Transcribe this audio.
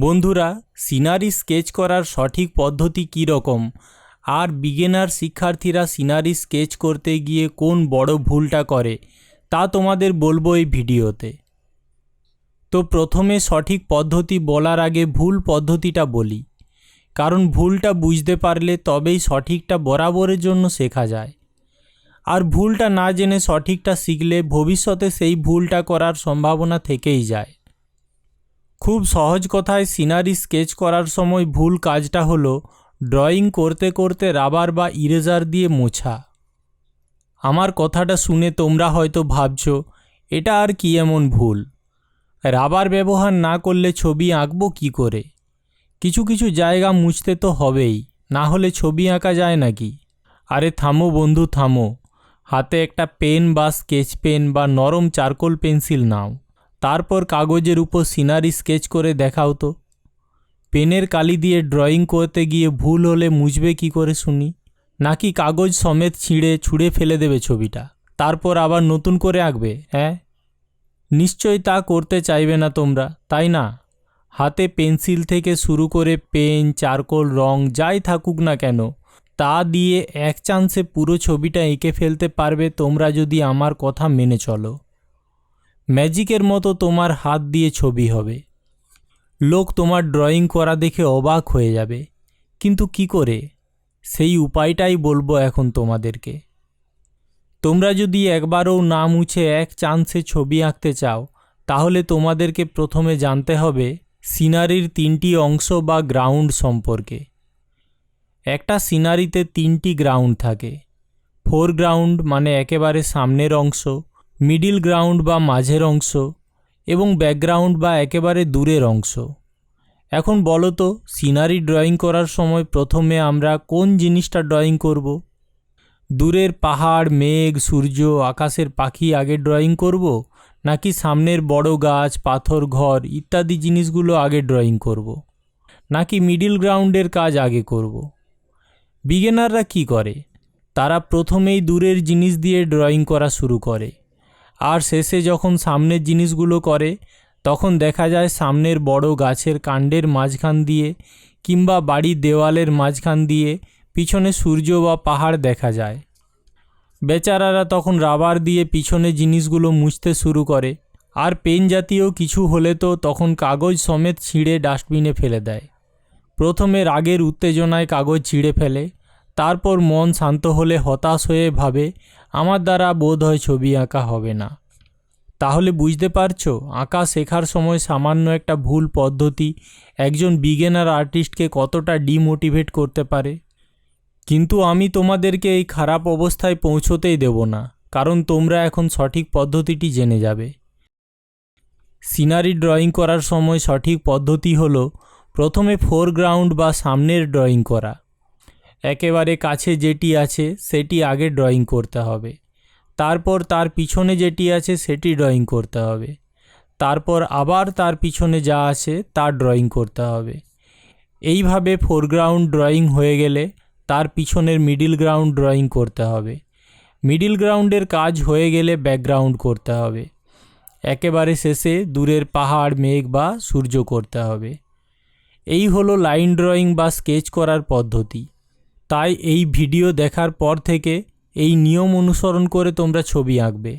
বন্ধুরা, scenery sketch করার সঠিক পদ্ধতি কী রকম? আর বিগিনার শিক্ষার্থীরা সিনারি স্কেচ করতে গিয়ে কোন বড় ভুলটা করে? তা তোমাদের বলব এই ভিডিওতে। তো প্রথমে সঠিক পদ্ধতি বলার আগে ভুল পদ্ধতিটা বলি। কারণ ভুলটা বুঝতে পারলে তবেই সঠিকটা বরাবরের জন্য শেখা যায়। আর ভুলটা না জেনে সঠিকটা শিখলে ভবিষ্যতে সেই ভুলটা করার সম্ভাবনা থেকেই যায়। খুব সহজ কথায় সিনারি স্কেচ করার সময় ভুল কাজটা হলো ড্রয়িং করতে করতে রাবার বা ইরেজার দিয়ে মোছা। আমার কথাটা শুনে তোমরা হয়তো ভাবছ, এটা আর কি এমন ভুল? রাবার ব্যবহার না করলে ছবি আঁকবো কি করে? কিছু কিছু জায়গা মুছতে তো হবেই, না হলে ছবি আঁকা যায় নাকি? আরে থামো বন্ধু, থামো। হাতে একটা পেন বা স্কেচ পেন বা নরম চারকোল পেন্সিল নাও। তারপর কাগজের উপর সিনারি স্কেচ করে দেখাও তো। পেনের কালি দিয়ে ড্রয়িং করতে গিয়ে ভুল হলে মুছবে কি করে শুনি? নাকি কাগজ সমেত ছিঁড়ে ছুঁড়ে ফেলে দেবে ছবিটা? তারপর আবার নতুন করে আঁকবে হ্যাঁ? নিশ্চয়ই তা করতে চাইবে না তোমরা, তাই না? হাতে পেন্সিল থেকে শুরু করে পেন, চারকোল, রং, যাই থাকুক না কেন, তা দিয়ে এক চান্সে পুরো ছবিটা এঁকে ফেলতে পারবে তোমরা যদি আমার কথা মেনে চলো। ম্যাজিকের মতো তোমার হাত দিয়ে ছবি হবে। লোক তোমার ড্রয়িং করা দেখে অবাক হয়ে যাবে। কিন্তু কি করে? সেই উপায়টাই বলব এখন তোমাদেরকে। তোমরা যদি একবারও না মুছে এক চান্সে ছবি আঁকতে চাও, তাহলে তোমাদেরকে প্রথমে জানতে হবে সিনারির তিনটি অংশ বা গ্রাউন্ড সম্পর্কে। একটা সিনারিতে তিনটি গ্রাউন্ড থাকে। ফোরগ্রাউন্ড মানে একেবারে সামনের অংশ মিডিল গ্রাউন্ড বা মাঝের অংশ এবং ব্যাকগ্রাউন্ড বা একেবারে দূরের অংশ। এখন বলো তো, সিনারি ড্রয়িং করার সময় প্রথমে আমরা কোন জিনিসটা ড্রয়িং করব? দূরের পাহাড়, মেঘ, সূর্য, আকাশের পাখি আগে ড্রয়িং করব? নাকি সামনের বড় গাছ, পাথর, ঘর ইত্যাদি জিনিসগুলো আগে ড্রয়িং করব? নাকি মিডিল গ্রাউন্ডের কাজ আগে করব? বিগিনাররা কি করে? তারা প্রথমেই দূরের জিনিস দিয়ে ড্রয়িং করা শুরু করে। আর শেষে যখন সামনের জিনিসগুলো করে, তখন দেখা যায় সামনের বড় গাছের কাণ্ডের মাঝখান দিয়ে কিংবা বাড়ির দেওয়ালের মাঝখান দিয়ে পিছনে সূর্য বা পাহাড় দেখা যায়। বেচারারা তখন রাবার দিয়ে পিছনে জিনিসগুলো মুছতে শুরু করে, আর পেন জাতীয় কিছু হলে তো তখন কাগজ সমেত ছিঁড়ে ডাস্টবিনে ফেলে দেয়। প্রথমে রাগের উত্তেজনায় কাগজ ছিঁড়ে ফেলে তারপর মন শান্ত হলে হতাশ হয়ে ভাবে, আমার দ্বারা বোধ হয় ছবি আঁকা হবে না। তাহলে বুঝতে পারছ, আঁকা শেখার সময় সামান্য একটা ভুল পদ্ধতি একজন বিগেনার আর্টিস্টকে কতটা ডিমোটিভেট করতে পারে। কিন্তু আমি তোমাদেরকে এই খারাপ অবস্থায় পৌঁছতেই দেব না, কারণ তোমরা এখন সঠিক পদ্ধতিটি জেনে যাবে। সিনারি ড্রয়িং করার সময় সঠিক পদ্ধতি হলো, প্রথমে ফোরগ্রাউন্ড বা সামনের ড্রয়িং করা। একেবারে কাছে যেটি আছে সেটি আগে ড্রয়িং করতে হবে। তারপর তার পিছনে যেটি আছে সেটি ড্রয়িং করতে হবে। তারপর আবার তার পিছনে যা আছে তা ড্রয়িং করতে হবে। এইভাবে ফোরগ্রাউন্ড ড্রয়িং হয়ে গেলে তার পিছনের মিডিল গ্রাউন্ড ড্রয়িং করতে হবে। মিডিল গ্রাউন্ডের কাজ হয়ে গেলে ব্যাকগ্রাউন্ড করতে হবে। একেবারে শেষে দূরের পাহাড়, মেঘ বা সূর্য করতে হবে। এই হলো লাইন ড্রয়িং বা স্কেচ করার পদ্ধতি। তাই এই ভিডিও দেখার পর থেকে এই নিয়ম অনুসরণ করে তোমরা ছবি আঁকবে।